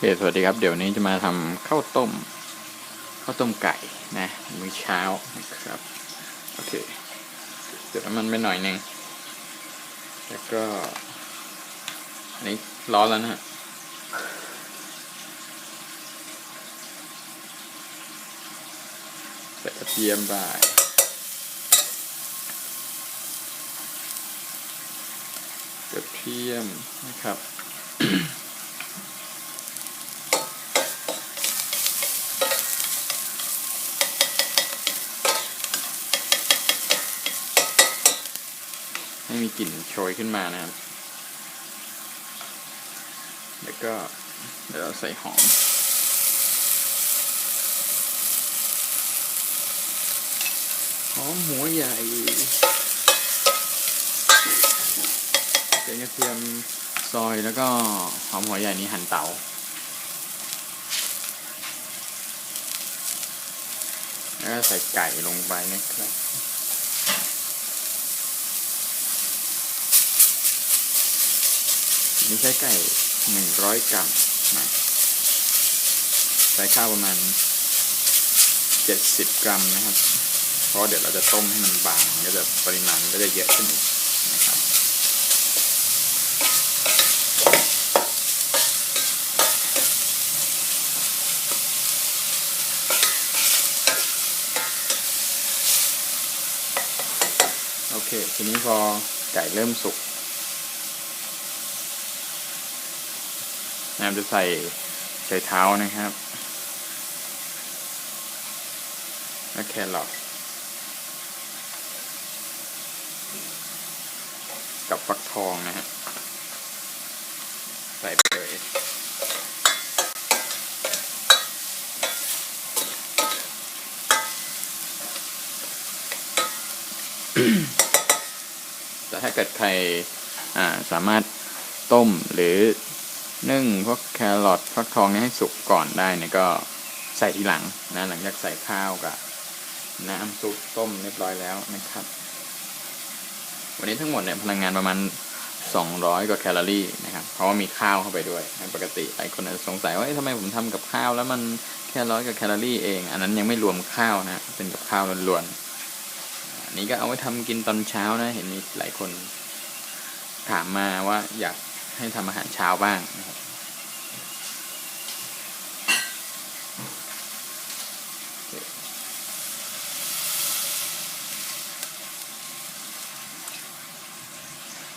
เสวัสดีครับ เดี๋ยวนี้จะมาทำข้าวต้มข้าวต้มไก่นะมื้อเช้านะครับโอเคเดี๋ยวน้ำมันไปหน่อยหนึ่งแล้วก็อันนี้ร้อนแล้วนะฮะใส่กระเทียมไปกระเทียมนะครับ กลิ่นโชยขึ้นมานะครับ แล้วก็เดี๋ยวเราใส่หอม หอมหัวใหญ่เป็นกระเทียมซอยแล้วก็หอมหัวใหญ่นี้หั่นเตาแล้วใส่ไก่ลงไปนะครับ นี่ใช้ไก่หนึ่งร้อยกรัมนะใช้ข้าวประมาณเจ็ดสิบกรัมนะครับ เพราะเดี๋ยวเราจะต้มให้มันบางก็จะปริมาณก็จะเยอะขึ้นอีกนะครับโอเค ทีนี้พอไก่เริ่มสุก แอมจะใส่ใส่เท้านะครับ และแครอทกับฟักทองนะฮะใส่ไปเลยแต่ถ้าเกิดใครสามารถต้มหรือ นึ่งพวกแครอทฟักทองนี่ให้สุกก่อนได้เนี่ยก็ใส่ทีหลังนะหลังจากใส่ข้าวกับน้ำซุปต้มเรียบร้อยแล้วนะครับ วันนี้ทั้งหมดเนี่ยพลังงานประมาณ 200 กว่าแคลอรี่นะครับ เพราะว่ามีข้าวเข้าไปด้วยนะปกติหลายคนอาจจะสงสัยว่าทำไมผมทำกับข้าวแล้วมันแค่ร้อยกว่าแคลอรี่เอง อันนั้นยังไม่รวมข้าวนะเป็นกับข้าวล้วนๆอันนี้ก็เอาไว้ทำกินตอนเช้านะ เห็นมีหลายคนถามมาว่าอยาก ให้ทำอาหารเช้าบ้างนะครับโอเค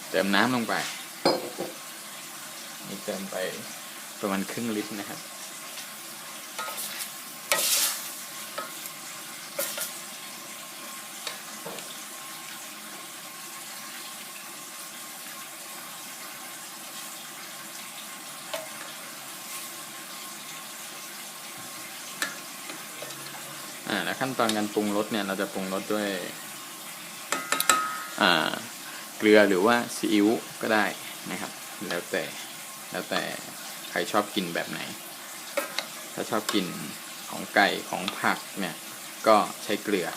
เติมน้ำลงไป นี่เติมไปประมาณครึ่งลิตรนะครับ แล้วขั้นตอนการปรุงรสเนี่ยเราจะปรุงรสด้วยเกลือหรือว่าซีอิ๊วก็ได้นะครับ แล้วแต่แล้วแต่ใครชอบกินแบบไหน ถ้าชอบกินของไก่ของผักเนี่ยก็ใช้เกลือ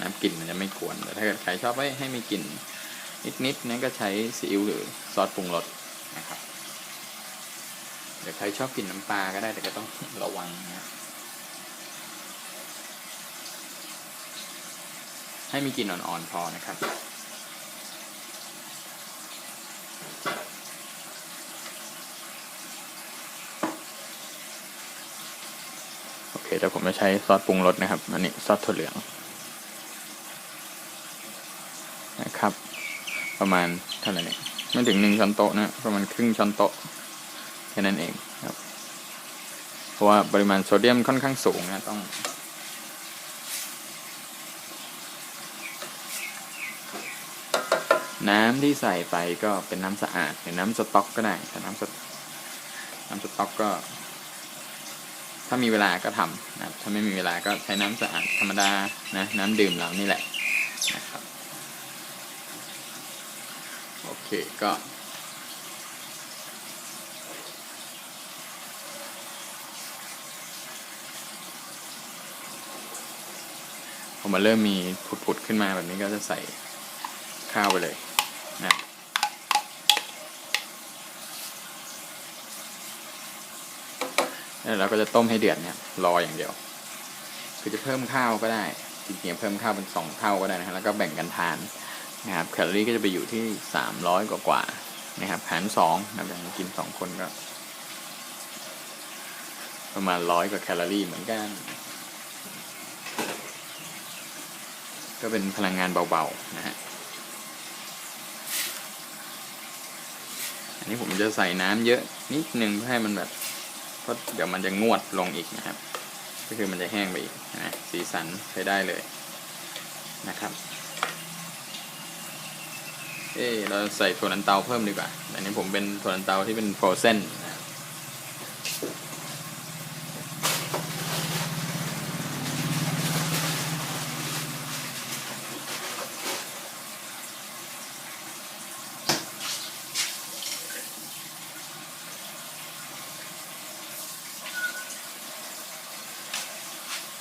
น้ำกลิ่นมันจะไม่กวนแต่ถ้าเกิดใครชอบให้ให้มีกลิ่นนิดๆนั้นก็ใช้ซีอิ๊วหรือซอสปรุงรสนะครับเดี๋ยวใครชอบกินน้ำปลาก็ได้แต่ก็ต้องระวังนะ ให้มีกลิ่นอ่อนๆพอนะครับโอเคเดี๋ยวผมจะใช้ซอสปรุงรสนะครับ อันนี้ซอสถั่วเหลืองนะครับ ประมาณเท่าไหร่เนี่ยไม่ถึงหนึ่งช้อนโต๊ะนะประมาณครึ่งช้อนโต๊ะแค่นั้นเองครับ เพราะว่าปริมาณโซเดียมค่อนข้างสูงนะต้อง น้ำที่ใส่ไปก็เป็นน้ำสะอาดหรือน้ำสต๊อกก็ได้แต่น้ำสตน้ำสต๊อกก็ ถ้ามีเวลาก็ทำนะครับถ้าไม่มีเวลาก็ใช้น้ำสะอาดธรรมดานะน้ำดื่มเรานี่แหละนะครับโอเคก็พอมาเริ่มมีผุดๆขึ้นมาแบบนี้ก็จะใส่ข้าวไปเลย นะแล้วเราก็จะต้มให้เดือดเนี่ยรออย่างเดียว คือจะเพิ่มข้าวก็ได้จริงๆเพิ่มข้าวเป็นสองเท่าก็ได้นะครับแล้วก็แบ่งกันทานนะครับแคลอรี่ก็จะไปอยู่ที่สามร้อยกว่าๆนะครับหารสองนะครับอย่างกินสองคนก็ประมาณร้อยกว่าแคลอรี่เหมือนกัน ก็เป็นพลังงานเบาๆนะฮะ นี้ผมจะใส่น้ำเยอะนิดนึงเพื่อให้มันแบบเพราะเดี๋ยวมันจะงวดลงอีกนะครับ ก็คือมันจะแห้งไปอีกนะสีสันใช้ได้เลยนะครับ เออเราใส่ถั่วลันเตาเพิ่มดีกว่าอันนี้ผมเป็นถั่วลันเตาที่เป็นโฟรเซนนะครับ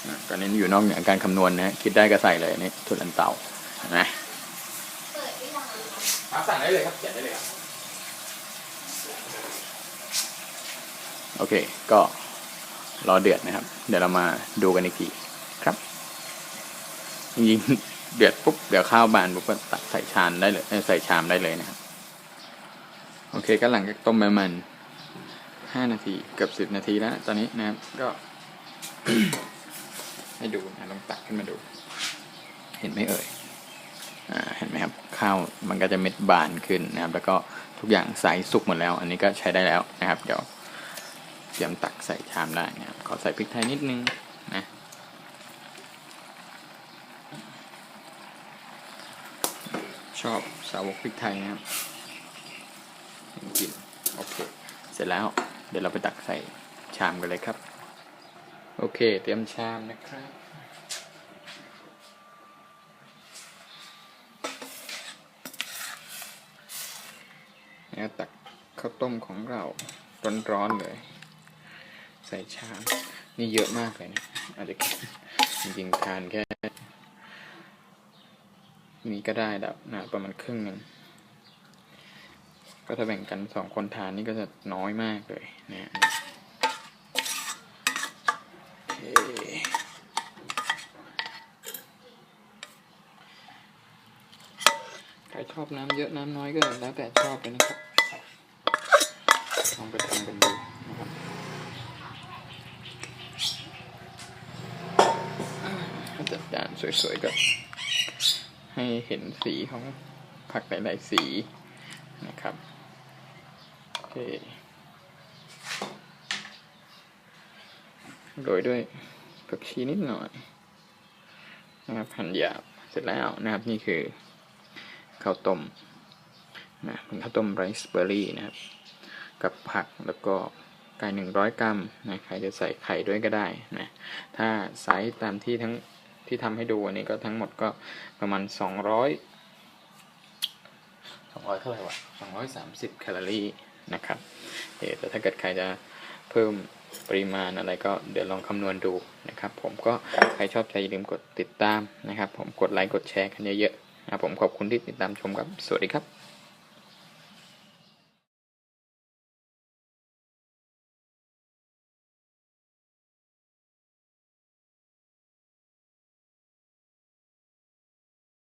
อะ ก็เน้นอยู่นอกเหนือการคำนวณนะคิดได้ก็ใส่เลยนี่ทุลันเตาเห็นไหมเปิดได้ยังครับสั่งได้เลยครับเขียนได้เลยครับ โอเค ก็รอเดือดนะครับ เดี๋ยวเรามาดูกันอีกทีครับจริงๆเดือดปุ๊บเดี๋ยวข้าวบานปุ๊บก็ตักใส่ชามได้เลยเอ้ยใส่ชามได้เลยนะครับ โอเค ก็หลังจากต้มประมาณห้านาทีเกือบสิบนาทีแล้ว ตอนนี้นะครับก็ ให้ดูนะลองตักขึ้นมาดู เห็นไหมเอ่ยอเห็นไหมครับข้าวมันก็จะเม็ดบานขึ้นนะครับ แล้วก็ทุกอย่างใสสุกหมดแล้ว อันนี้ก็ใช้ได้แล้วนะครับ เดี๋ยวเตรียมตักใส่ชามได้นะครับขอใส่พริกไทยนิดนึงนะชอบสาวกพริกไทยนะครับกินโอเค เสร็จแล้วเดี๋ยวเราไปตักใส่ชามกันเลยครับ โอเค เตรียมชามนะครับแล้วตักข้าวต้มของเราร้อนๆเลย ใส่ชามนี่เยอะมากเลยนะอาจจะจริงๆทานแค่ นี้ก็ได้แล้วนะประมาณครึ่งหนึ่งก็ถ้าแบ่งกันสองคนทานนี่ก็จะน้อยมากเลยนะ ใครชอบน้ำเยอะน้ำน้อยก็แล้วแต่ชอบเลยนะครับ ลองไปทำกันดูนะครับถ้าจัดจานสวยๆก็ให้เห็นสีของผักหลายๆสีนะครับ โอเค โรยด้วยผักชีนิดหน่อยนะครับหั่นหยาบเสร็จแล้วนะครับนี่คือข้าวต้มนะเป็นข้าวต้มไรซ์เบอร์รี่นะครับ กับผักแล้วก็ไก่หนึ่งร้อยกรัมนะใครจะใส่ไข่ด้วยก็ได้นะถ้าไซส์ตามที่ทั้งที่ทำให้ดูอันนี้ก็ทั้งหมดก็ประมาณสองร้อยสองร้อยเท่าไหร่วะสองร้อยสามสิบแคลอรี่นะครับเอ่อแต่ถ้าเกิดใครจะเพิ่ม ปริมาณอะไรก็เดี๋ยวลองคำนวณดูนะครับ ผมก็ใครชอบใจอย่าลืมกดติดตามนะครับ ผมกดไลค์กดแชร์กันเยอะๆนะครับผมขอบคุณที่ติดตามชมครับ สวัสดีครับ